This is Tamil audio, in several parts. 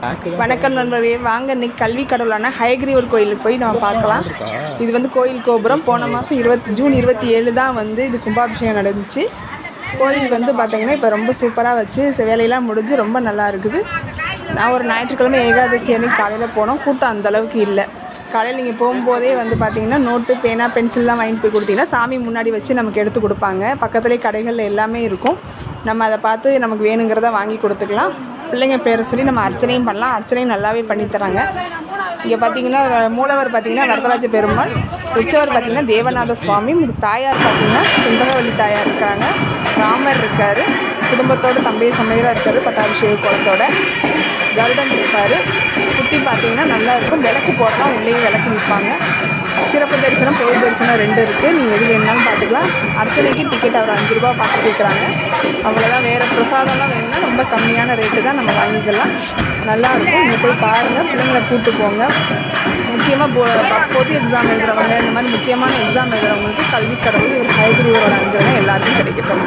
வணக்கம் நண்பர்களே. வாங்க இன்னைக்கு கல்வி கடவுளான ஹயகிரிவர் கோயிலுக்கு போய் நம்ம பார்க்கலாம். இது வந்து கோயில் கோபுரம். போன மாதம் இருபத்தி ஜூன் இருபத்தி ஏழு தான் வந்து இது கும்பாபிஷேகம் நடந்துச்சு. கோயில் வந்து பார்த்தீங்கன்னா இப்போ ரொம்ப சூப்பராக வச்சு வேலையெல்லாம் முடிஞ்சு ரொம்ப நல்லா இருக்குது. நான் ஒரு ஞாயிற்றுக்கிழமை ஏகாதசி அன்னைக்கு காலையில் போனோம். கூட்டம் அந்த அளவுக்கு இல்லை. காலையில் நீங்கள் போகும்போதே வந்து பார்த்தீங்கன்னா நோட்டு பேனா பென்சில்லாம் வாங்கிட்டு போய் கொடுத்தீங்கன்னா சாமி முன்னாடி வச்சு நமக்கு எடுத்து கொடுப்பாங்க. பக்கத்துலேயே கடைகள் எல்லாமே இருக்கும். நம்ம அதை பார்த்து நமக்கு வேணுங்கிறத வாங்கி கொடுத்துக்கலாம். பிள்ளைங்க பேரை சொல்லி நம்ம அர்ச்சனையும் பண்ணலாம். அர்ச்சனையும் நல்லாவே பண்ணித்தராங்க இங்கே பார்த்தீங்கன்னா மூலவர் பார்த்தீங்கன்னா வரதராஜ பெருமாள் உற்சவர் பார்த்தீங்கன்னா தேவநாத சுவாமி தாயார் பார்த்தீங்கன்னா சுந்தரவல்லி தாயார் இருக்காங்க. ராமர் இருக்கார். குடும்பத்தோட தம்பி சமையலாக இருக்கார் பட்டாபிஷேக குளத்தோட கருடன் இருப்பார். சுற்றி பார்த்தீங்கன்னா நல்லா இருக்கும். விளக்கு போடலாம். உள்ளேயும் விளக்கு நிற்பாங்க சிறப்பு தரிசனம் பொது தரிசனம் ரெண்டு இருக்குது நீங்கள் எது வேணாலும் பார்த்துக்கலாம் அர்ச்சனைக்கு டிக்கெட் அவர் அஞ்சு ரூபா பார்த்து கேட்குறாங்க. அவ்வளோதான் வேறு பிரசாதம்லாம் வேணும்னா ரொம்ப கம்மியான ரேட்டு தான் நம்ம வாங்கிக்கலாம். நல்லா இருக்கும். நீங்கள் போய் பாருங்கள் பிள்ளைங்களை கூப்பிட்டு போங்க. முக்கியமாக போ பொது எக்ஸாம் எழுதுறவங்க இந்த மாதிரி முக்கியமான எக்ஸாம் எழுதுறவங்களுக்கு கல்வி கடவுள் ஒரு ஹைகுருவோட அனுகிரகம் எல்லாருக்கும் கிடைக்கட்டும்.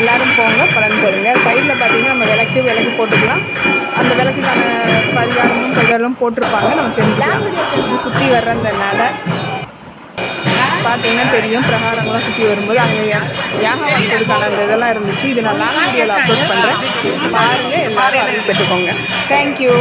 எல்லாரும் போங்க பலன் போடுங்க சைடில் பார்த்தீங்கன்னா நம்ம விளக்கு விளக்கு போட்டுக்கலாம். அந்த விளக்குக்கான பரிகாரமும் பரிகாரமும் போட்டிருப்பாங்க. நம்ம தெரிஞ்சுக்கலாம். சுற்றி வர்றதுனால பார்த்தீங்கன்னா தெரியும். பிரகாரங்கள்லாம் சுற்றி வரும்போது அங்கே யாகம் வைக்கிறதுக்கான அந்த இதெல்லாம் இருந்துச்சு. இது நான் லாங் வீடியோவில் அப்லோட் பண்ணுறேன் பாருங்கள் எல்லாரும் அருள் பெற்றுக்கோங்க தேங்க்யூ